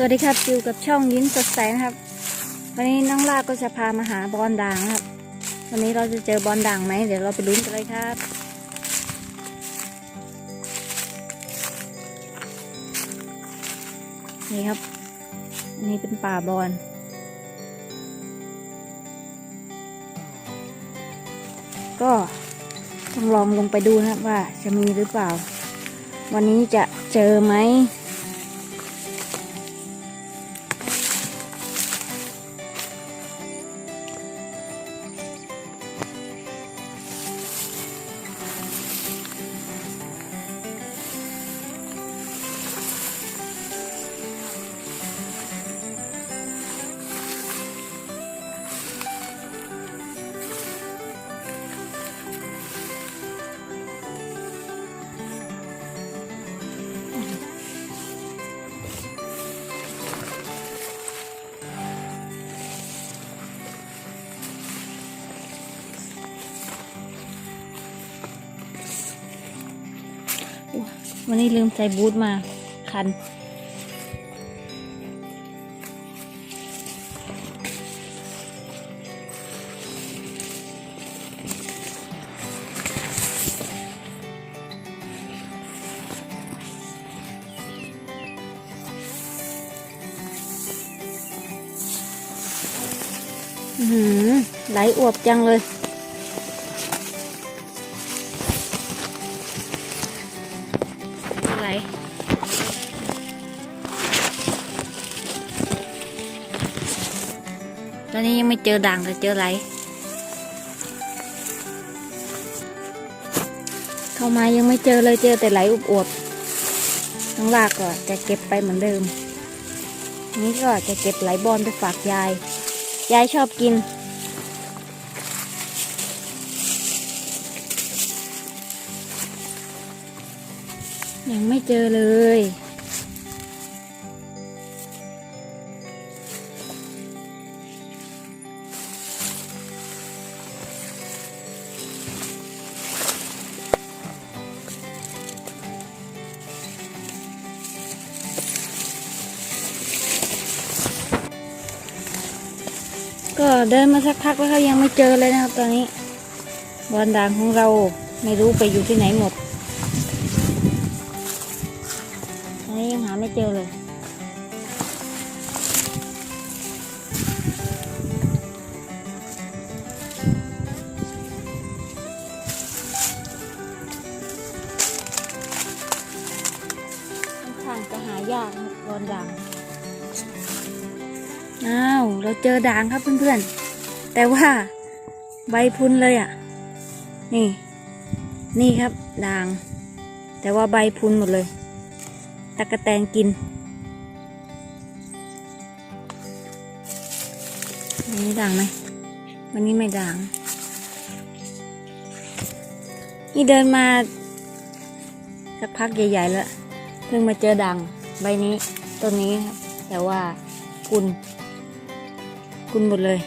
สวัสดีครับอยู่กับช่องยิ้มสดใสนะครับ วันนี้น้องลาก็จะพามาหาบอลด่างนะครับ วันนี้เราจะเจอบอลด่างไหมเดี๋ยวเราไปลุ้นกันเลยครับ นี่ครับ อันนี้เป็นป่าบอลก็ต้องลองลงไปดูนะว่าจะมีหรือเปล่า วันนี้จะเจอไหม วันนี้ลืมใส่บูทมา คัน หือไหลอวบจังเลย อนนี้ยังไม่เจอด่างแต่เจอไหลเข้ามายังไม่เจอเลยเจอแต่ไหลอุบอวบๆน้องลากก็จะเก็บไปเหมือนเดิม นี่ก็จะเก็บไหลบอลไปฝากยาย ยายชอบกินยังไม่เจอเลย เดินมาสักพักแล้วก็ยังไม่เจอเลยนะครับตอนนี้บอลด่างของเราไม่รู้ไปอยู่ที่ไหนหมดตอนนี้ยังหาไม่เจอเลย เจอด่างครับเพื่อนๆ แต่ว่าใบพุนเลยอะ นี่ นี่ครับด่าง แต่ว่าใบพุนหมดเลย ตะกะแตนกิน วันนี้ด่างไหม วันนี้ไม่ด่าง นี่เดินมา สักพักใหญ่ๆแล้ว เพิ่งมาเจอด่าง ใบนี้ต้นนี้ครับ แต่ว่ากุน กุนหมดเลย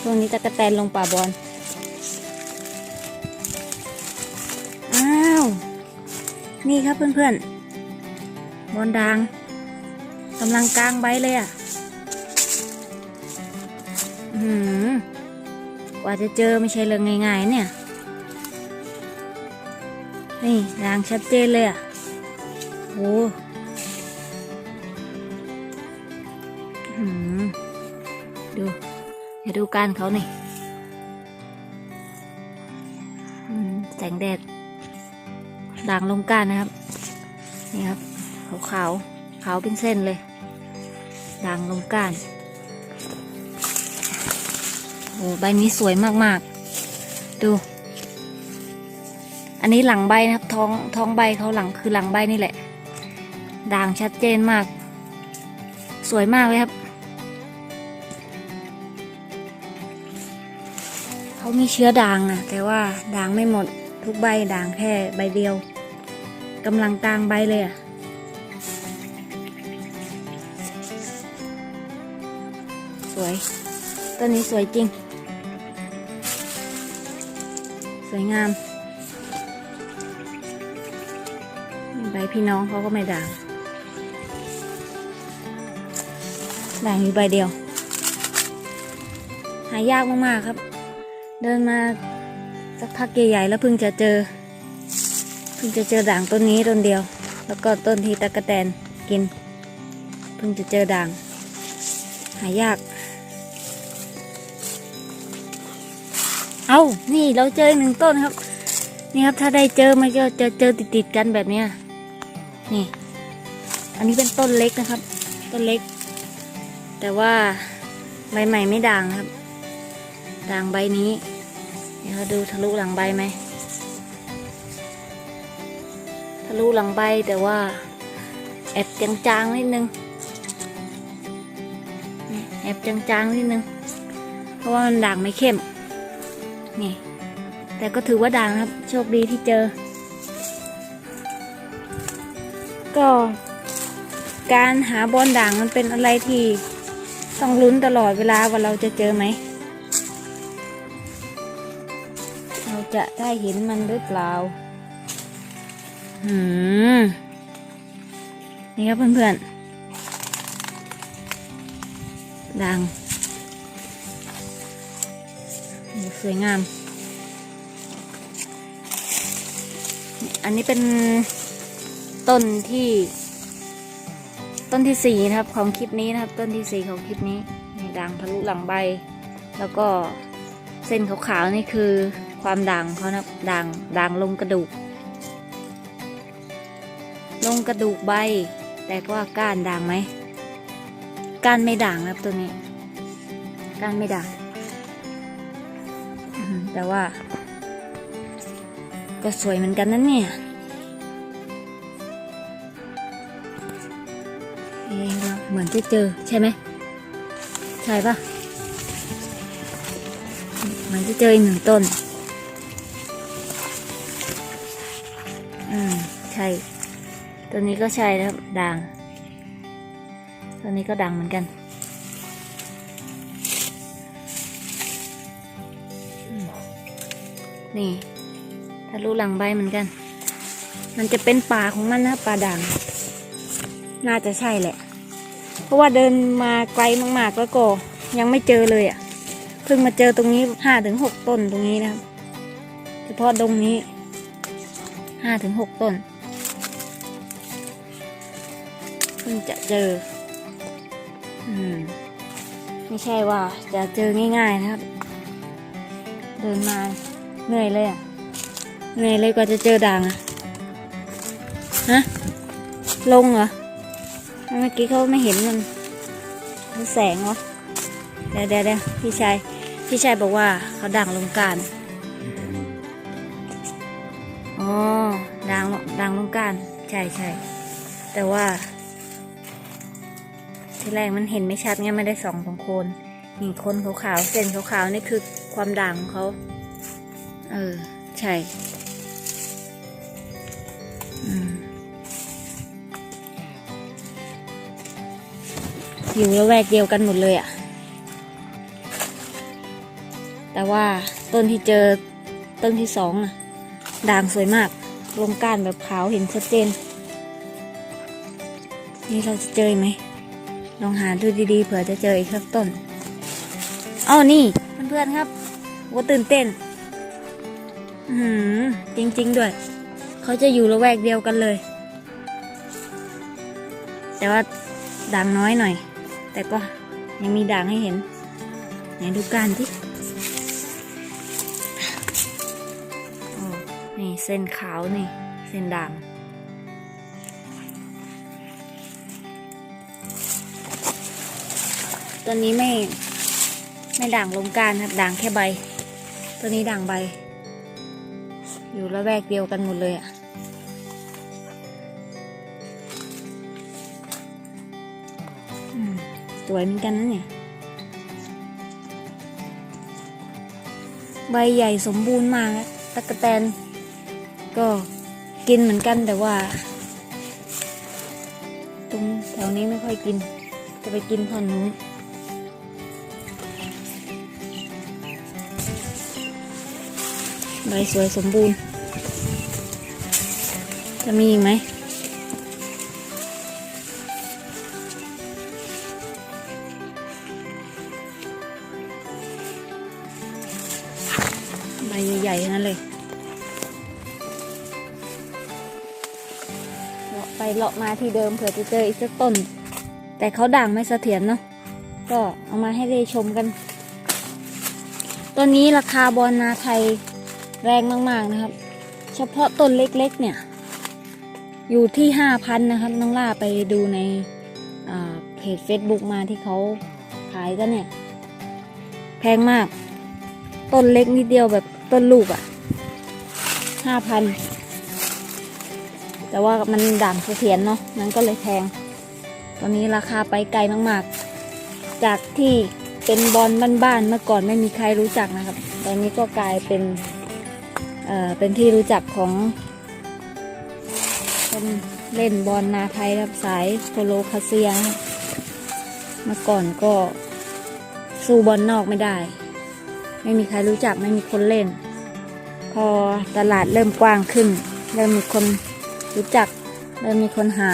ช่วงนี้ตะกะแตนลงป่าบอล อ้าว นี่ครับเพื่อนๆ บอลด่างกำลังกลางใบเลยอะอือหือกว่าจะเจอไม่ใช่เรื่องง่ายๆเนี่ย นี่ด่างชัดเจนเลยอะโอ้ การเขานี่แสงแดดด่างลงก้านนะครับ นี่ครับขาวขาวๆขาวเป็นเส้นเลย ด่างลงก้านโอ้ใบนี้สวยมากๆ ดู อันนี้หลังใบนะครับ ท้องท้องใบเขาหลังคือหลังใบนี่แหละ ด่างชัดเจนมาก สวยมากเลยครับ มีเชื้อด่างอะแต่ว่าด่างไม่หมดทุกใบด่างแค่ใบเดียวกำลังกลางใบเลยอะสวยต้นนี้สวยจริง สวยงามใบพี่น้องเขาก็ไม่ด่างด่างอยู่ใบเดียว หายากมากๆครับ เดินมาสักพักใหญ่ๆแล้วเพิ่งจะเจอ เพิ่งจะเจอด่างต้นนี้ต้นเดียว แล้วก็ต้นที่ตะกะแตนกิน เพิ่งจะเจอด่าง หายาก เอานี่เราเจอหนึ่งต้นครับ นี่ครับถ้าได้เจอมันก็จะเจอติดๆกันแบบเนี้ยนี่ อันนี้เป็นต้นเล็กนะครับ ต้นเล็ก แต่ว่าใบใหม่ไม่ด่างครับ ด่างใบนี้เดี๋ยวดูทะลุหลังใบไหมทะลุหลังใบแต่ว่าแอบจางๆนิดนึงนี่แอบจางๆนิดนึง เพราะว่ามันด่างไม่เข้ม นี่ แต่ก็ถือว่าด่างครับ โชคดีที่เจอ ก็ การหาบอลด่างมันเป็นอะไรที่ต้องลุ้นตลอดเวลาว่าเราจะเจอไหม เราจะได้เห็นมันหรือเปล่า อืม นี่ครับเพื่อนๆด่างสวยงาม อันนี้เป็นต้นที่ ต้นที่สี่นะครับ ของคลิปนี้นะครับ ต้นที่สี่ของคลิปนี้ด่างทะลุหลังใบ แล้วก็เส้นขาวๆนี่คือ ความด่างเขานะครับด่างด่างลงกระดูก ลงกระดูกใบ แต่ว่าก้านด่างไหมก้านไม่ด่างครับตัวนี้ก้านไม่ด่างแต่ว่า ก็สวยเหมือนกันนั่นเนี่ยเอ๊ะเราเหมือนจะเจอใช่ไหมใช่ปะเหมือนจะเจออีกหนึ่งต้น ตัวนี้ก็ใช่นะครับด่าง ตัวนี้ก็ดังเหมือนกันนี่ทะลุหลังใบเหมือนกัน มันจะเป็นป่าของมันนะป่าด่าง น่าจะใช่แหละ เพราะว่าเดินมาไกลมากๆแล้วก็ยังไม่เจอเลยอะ่ะ เพิ่งมาเจอตรงนี้ห้าถึงหกต้นตรงนี้นะครับ เฉพาะตรงนี้ห้าถึงหกต้น พิ่งจะเจอ อืม ไม่ใช่ว่าจะเจอง่ายๆนะครับ เดินมาเหนื่อยเลยอะ่ะ เหนื่อยเลยกว่าจะเจอด่างอะฮะ ลงเหรอ เมื่อกี้เขาไม่เห็นมันมันแสงวะเดี๋ยวเดี๋ยวเดี๋ยวพี่ชาย พี่ชายบอกว่าเขาด่างลงกรารอ๋อด่างด่างลงกราร ใช่ใช่แต่ว่า ที่แรกมันเห็นไม่ชัดไงไม่ได้สองตรงโคนนี่โคนขาวๆเส้นขาวๆนี่คือความด่างของเขาเออ ใช่อืมอยู่ละแวกเดียวกันหมดเลยอะแต่ว่าต้นที่เจอต้นที่สองอะด่างสวยมาก ลงก้านแบบขาวเห็นชัดเจน นี่เราจะเจอไหม ลองหาดูดีๆเผื่อจะเจออีกสักต้นอ้านี่เพื่อนๆครับว่าตื่นเต้น อือหือจริง ๆ ด้วย เขาจะอยู่ละแวกเดียวกันเลย แต่ว่าด่างน้อยหน่อย แต่ก็ยังมีด่างให้เห็น ไหนดูการที่นี่เส้นขาวนี่ เส้นด่าง ตัวนี้ไม่ไม่ด่างลงการครับด่างแค่ใบ ตัวนี้ด่างใบ อยู่ละแวกเดียวกันหมดเลยอะสวยเหมือนกันนะเนี่ย ใบใหญ่สมบูรณ์มากตะกะแตน ก็กินเหมือนกันแต่ว่า ตรงแถวนี้ไม่ค่อยกิน จะไปกินพันนู้น ใบสวยสมบูรณ์ จะมีอีกไหมใบใหญ่ๆนั่นเลยเลาะไปเลาะมาที่เดิมเผื่อจะเจออีกสักต้น แต่เขาด่างไม่เสถียรเนาะก็เอามาให้ได้ชมกัน ตัวนี้ราคาบอลนาไทย แรงมากๆนะครับ เฉพาะต้นเล็กๆเนี่ย อยู่ที่ห้าพันนะครับ น้องล่าไปดูในเพจ Facebook มาที่เขาขายกันเนี่ย แพงมาก ต้นเล็กนิดเดียวแบบต้นลูกอะ่ะห้าพันแต่ว่ามันด่างเสถียรเนาะมันก็เลยแพง ตอนนี้ราคาไปไกลมากๆ จากที่เป็นบอลบ้านๆเมื่อก่อนไม่มีใครรู้จักนะครับ ตอนนี้ก็กลายเป็น เป็นที่รู้จักของคนเล่นบอลนาไทยครับสายโคโลคาเซียเมื่อก่อนก็สู้บอลนอกไม่ได้ ไม่มีใครรู้จักไม่มีคนเล่น พอตลาดเริ่มกว้างขึ้น เริ่มมีคนรู้จัก เริ่มมีคนหา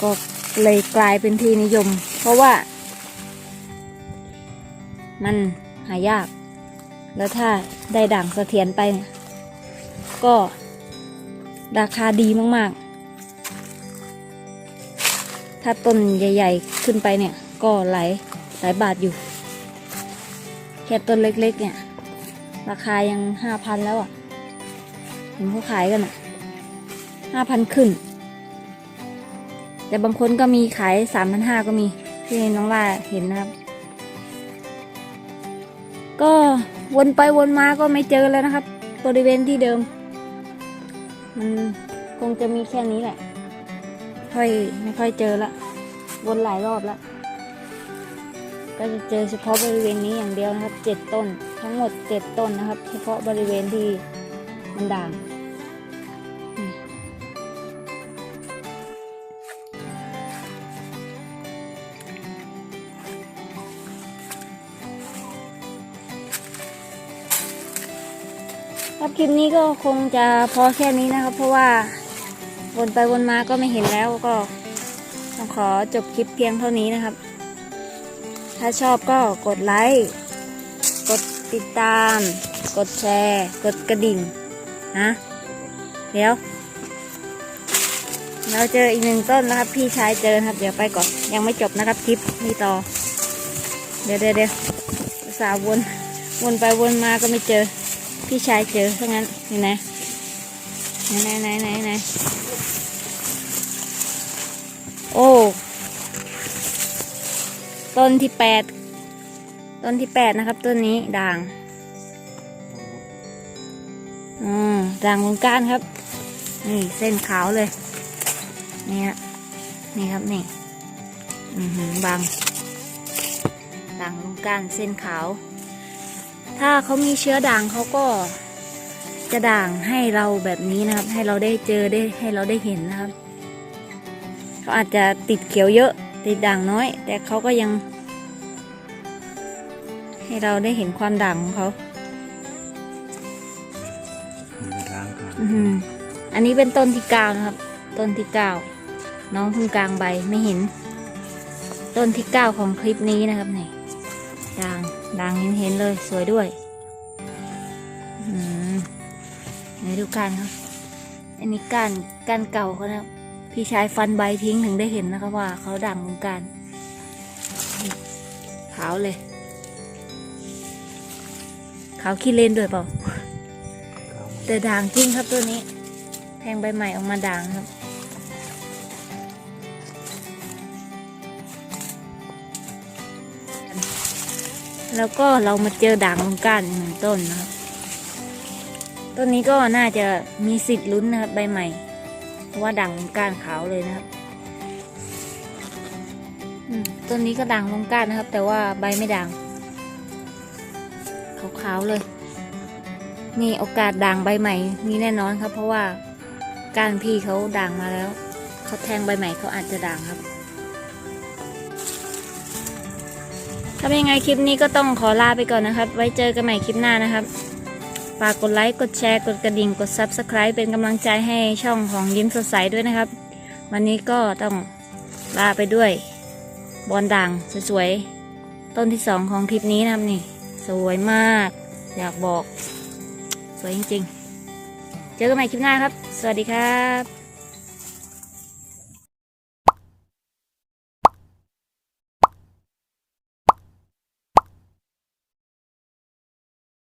ก็เลยกลายเป็นที่นิยม เพราะว่า มันหายาก แล้วถ้าได้ด่างเสถียรไปเนี่ยก็ราคาดีมากๆ ถ้าต้นใหญ่ๆขึ้นไปเนี่ย ก็หลายหลายบาทอยู่ แค่ต้นเล็กๆเนี่ย ราคายังห้าพันแล้วอะเห็นเขาขายกันอะห้าพันขึ้น แต่บางคนก็มีขายสามพันห้าก็มีที่น้องล่าเห็นนะครับ ก็ วนไปวนมาก็ไม่เจอแล้วนะครับ บริเวณที่เดิม มันคงจะมีแค่นี้แหละ ค่อยไม่ค่อยเจอละ วนหลายรอบแล้ว ก็จะเจอเฉพาะบริเวณนี้อย่างเดียวนะครับเจ็ดต้น ทั้งหมดเจ็ดต้นนะครับ เฉพาะบริเวณที่มันด่าง คลิปนี้ก็คงจะพอแค่นี้นะครับ เพราะว่าวนไปวนมาก็ไม่เห็นแล้วก็ต้องขอจบคลิปเพียงเท่านี้นะครับ ถ้าชอบก็กดไลค์ กดติดตาม กดแชร์ กดกระดิ่งนะเดี๋ยว เราเจออีกหนึ่งต้นนะครับ พี่ชายเจอครับ เดี๋ยวไปก่อน ยังไม่จบนะครับคลิปนี่ต่อ เดี๋ยวเดี๋ยวเดี๋ยวสาห์วนวนไปวนมาก็ไม่เจอ พี่ชายเจอซะงั้นนี่นะไหนไหนไหนไหนไหนโอ้ต้นที่แปดต้นที่แปดนะครับต้นนี้ด่างอืมด่างวงก้านครับ นี่เส้นขาวเลยนี่ฮะนี่ครับนี่ อือหือบางด่างวงก้านเส้นขาว ถ้าเขามีเชื้อด่างเขาก็จะด่างให้เราแบบนี้นะครับ ให้เราได้เจอได้ให้เราได้เห็นนะครับ เขาอาจจะติดเขียวเยอะ ติดด่างน้อย แต่เขาก็ยัง ให้เราได้เห็นความด่างของเขามีทางค่ะอือหืออันนี้เป็นต้นที่เก้านะครับ ต้นที่เก้าน้องเพิ่งกลางใบไม่เห็น ต้นที่เก้าของคลิปนี้นะครับนี่ด่าง ด่างเห็นเห็นเลยสวยด้วยอืมไหนดูการครับ อันนี้การการเก่าเขานะพี่ชายฟันใบทิ้งถึงได้เห็นนะครับว่าเขาด่างวงการขาวเลย ขาวขี้เล่นด้วยเปล่าเขาแต่ด่างจริงครับตัวนี้ แทงใบใหม่ออกมาด่างครับ แล้วก็เรามาเจอด่างลงก้านอีกหนึ่งต้นนะครับต้นนี้ก็น่าจะมีสิทธิ์ลุ้นนะครับใบใหม่ เพราะว่าด่างลงก้านขาวเลยนะครับต้นนี้ก็ด่างลงก้านนะครับ แต่ว่าใบไม่ด่างขาวๆเลย นี่โอกาสด่างใบใหม่มีแน่นอนครับ เพราะว่ากานพี่เขาด่างมาแล้วเขาแทงใบใหม่เขาอาจจะด่างครับาเป็นยังไงคลิปนี้ก็ต้องขอลาไปก่อนนะครับ ไว้เจอกันใหม่คลิปหน้านะครับ ฝากกดไลค์ กดแชร์ กดกระดิ่ง กด Subscribe เป็นกำลังใจให้ช่องของยิ้มสดใสด้วยนะครับ วันนี้ก็ต้องลาไปด้วย บอลด่างสวยๆ ต้นที่สองของคลิปนี้นะครับนี่ สวยมาก อยากบอก สวยจริงๆ เจอกันใหม่คลิปหน้าครับ สวัสดีครับ